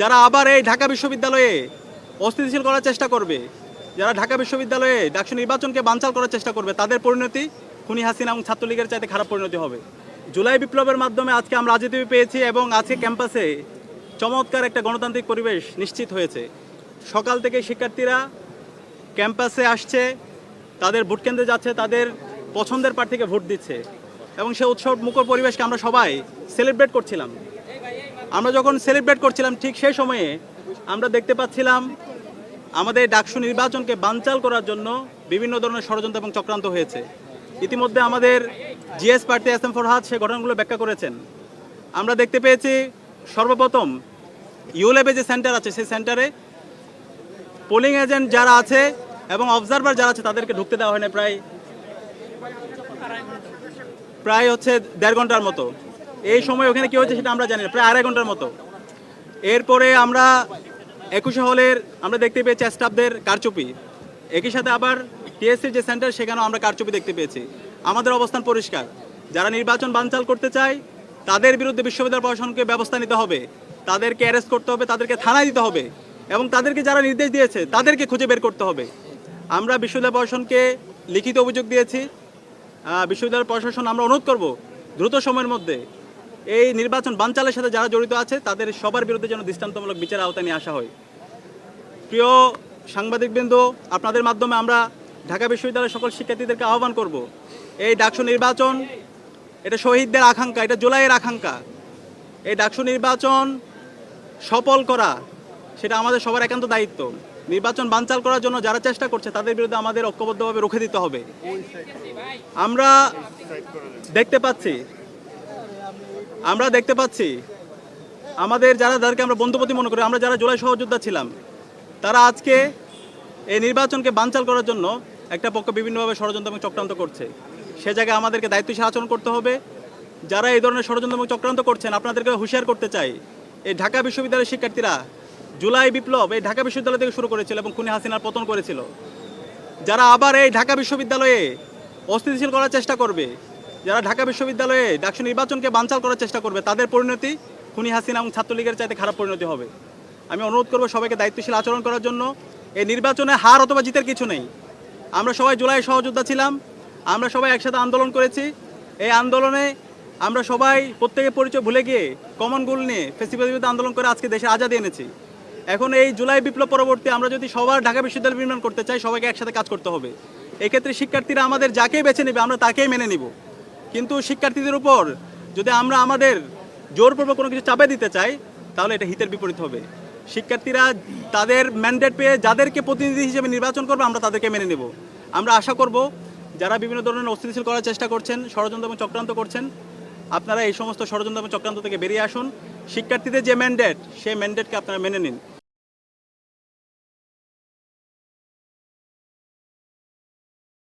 যারা আবার এই ঢাকা বিশ্ববিদ্যালয়ে অস্থিতিশীল করার চেষ্টা করবে, যারা ঢাকা বিশ্ববিদ্যালয়ে ডাকসু নির্বাচনকে বানচাল করার চেষ্টা করবে, তাদের পরিণতি খুনি হাসিনা এবং ছাত্রলীগের চাইতে খারাপ পরিণতি হবে। জুলাই বিপ্লবের মাধ্যমে আজকে আমরা রাজনীতি পেয়েছি এবং আজকে ক্যাম্পাসে চমৎকার একটা গণতান্ত্রিক পরিবেশ নিশ্চিত হয়েছে। সকাল থেকে শিক্ষার্থীরা ক্যাম্পাসে আসছে, তাদের ভোট কেন্দ্রে যাচ্ছে, তাদের পছন্দের প্রার্থীকে ভোট দিচ্ছে এবং সে উৎসব মুখর পরিবেশকে আমরা সবাই সেলিব্রেট করছিলাম। আমরা যখন সেলিব্রেট করছিলাম ঠিক সেই সময়ে আমরা দেখতে পাচ্ছিলাম আমাদের ডাকসু নির্বাচনকে বানচাল করার জন্য বিভিন্ন ধরনের ষড়যন্ত্র এবং চক্রান্ত হয়েছে। ইতিমধ্যে আমাদের GS party S M Farhad সে ঘটনাগুলো ব্যাখ্যা করেছেন। আমরা দেখতে পেয়েছি সর্বপ্রথম ইউলেবে যে সেন্টার আছে সেই সেন্টারে পোলিং এজেন্ট যারা আছে এবং অবজারভার যারা আছে তাদেরকে ঢুকতে দেওয়া হয় না প্রায় প্রায় হচ্ছে দেড় ঘণ্টার মতো। এই সময় ওখানে কি হয়েছে সেটা আমরা জানি না, প্রায় আড়াই ঘণ্টার মতো। এরপরে আমরা একুশে হলের আমরা দেখতে পেয়েছি স্টাফদের কারচুপি। একই সাথে আবার টিএসসির যে সেন্টার, সেখানেও আমরা কারচুপি দেখতে পেয়েছি। আমাদের অবস্থান পরিষ্কার। যারা নির্বাচন বানচাল করতে চায়, তাদের বিরুদ্ধে বিশ্ববিদ্যালয় প্রশাসনকে ব্যবস্থা নিতে হবে। তাদেরকে অ্যারেস্ট করতে হবে, তাদেরকে থানায় দিতে হবে এবং তাদেরকে যারা নির্দেশ দিয়েছে, তাদেরকে খুঁজে বের করতে হবে। আমরা বিশ্ববিদ্যালয় প্রশাসনকে লিখিত অভিযোগ দিয়েছি। বিশ্ববিদ্যালয় প্রশাসন আমরা অনুরোধ করব দ্রুত সময়ের মধ্যে এই নির্বাচন বানচালের সাথে যারা জড়িত আছে, তাদের সবার বিরুদ্ধে যেন দৃষ্টান্তমূলক বিচার আওতায় নিয়ে আসা হয়। প্রিয় সাংবাদিকবৃন্দ, আপনাদের মাধ্যমে আমরা ঢাকা বিশ্ববিদ্যালয়ের সকল শিক্ষার্থীদেরকে আহ্বান করব। এই ডাকসু নির্বাচন, এটা শহীদদের আকাঙ্ক্ষা, এটা জুলাইয়ের আকাঙ্ক্ষা। এই ডাকসু নির্বাচন সফল করা, সেটা আমাদের সবার একান্ত দায়িত্ব। নির্বাচন বানচাল করার জন্য যারা চেষ্টা করছে, তাদের বিরুদ্ধে আমাদের ঐক্যবদ্ধভাবে রুখে দিতে হবে। আমরা দেখতে পাচ্ছি আমরা দেখতে পাচ্ছি, আমাদের যারা যাদেরকে আমরা বন্ধুপতি মনে করি, আমরা যারা জুলাই সহযোদ্ধা ছিলাম, তারা আজকে এই নির্বাচনকে বানচাল করার জন্য একটা পক্ষ বিভিন্নভাবে ষড়যন্ত্র এবং চক্রান্ত করছে। সে জায়গায় আমাদেরকে দায়িত্বশীল আচরণ করতে হবে। যারা এই ধরনের ষড়যন্ত্র এবং চক্রান্ত করছেন আপনাদেরকে হুঁশিয়ার করতে চাই। এই ঢাকা বিশ্ববিদ্যালয়ের শিক্ষার্থীরা জুলাই বিপ্লব এই ঢাকা বিশ্ববিদ্যালয় থেকে শুরু করেছিল এবং খুনি হাসিনার পতন করেছিল। যারা আবার এই ঢাকা বিশ্ববিদ্যালয়ে অস্থিতিশীল করার চেষ্টা করবে যারা ঢাকা বিশ্ববিদ্যালয়ে ডাকসু নির্বাচনকে বানচাল করার চেষ্টা করবে, তাদের পরিণতি খুনি হাসিনা এবং ছাত্রলীগের চাইতে খারাপ পরিণতি হবে। আমি অনুরোধ করব সবাইকে দায়িত্বশীল আচরণ করার জন্য। এই নির্বাচনে হার অথবা জিতের কিছু নেই। আমরা সবাই জুলাই সহযোদ্ধা ছিলাম, আমরা সবাই একসাথে আন্দোলন করেছি। এই আন্দোলনে আমরা সবাই প্রত্যেকের পরিচয় ভুলে গিয়ে কমন গোল নিয়ে ফেস্টিভ্যাল আন্দোলন করে আজকে দেশে আজাদি এনেছি। এখন এই জুলাই বিপ্লব পরবর্তী আমরা যদি সবার ঢাকা বিশ্ববিদ্যালয় নির্মাণ করতে চাই, সবাইকে একসাথে কাজ করতে হবে। এক্ষেত্রে শিক্ষার্থীরা আমাদের যাকেই বেছে নেবে, আমরা তাকেই মেনে নিব। কিন্তু শিক্ষার্থীদের উপর যদি আমরা আমাদের জোরপূর্বক কোনো কিছু চাপে দিতে চাই, তাহলে এটা হিতের বিপরীত হবে। শিক্ষার্থীরা তাদের ম্যান্ডেট পেয়ে যাদেরকে প্রতিনিধি হিসেবে নির্বাচন করবে, আমরা তাদেরকে মেনে নেব। আমরা আশা করব যারা বিভিন্ন ধরনের অস্থিতিশীল করার চেষ্টা করছেন, ষড়যন্ত্র এবং চক্রান্ত করছেন, আপনারা এই সমস্ত ষড়যন্ত্র এবং চক্রান্ত থেকে বেরিয়ে আসুন। শিক্ষার্থীদের যে ম্যান্ডেট সেই ম্যান্ডেটকে আপনারা মেনে নিন।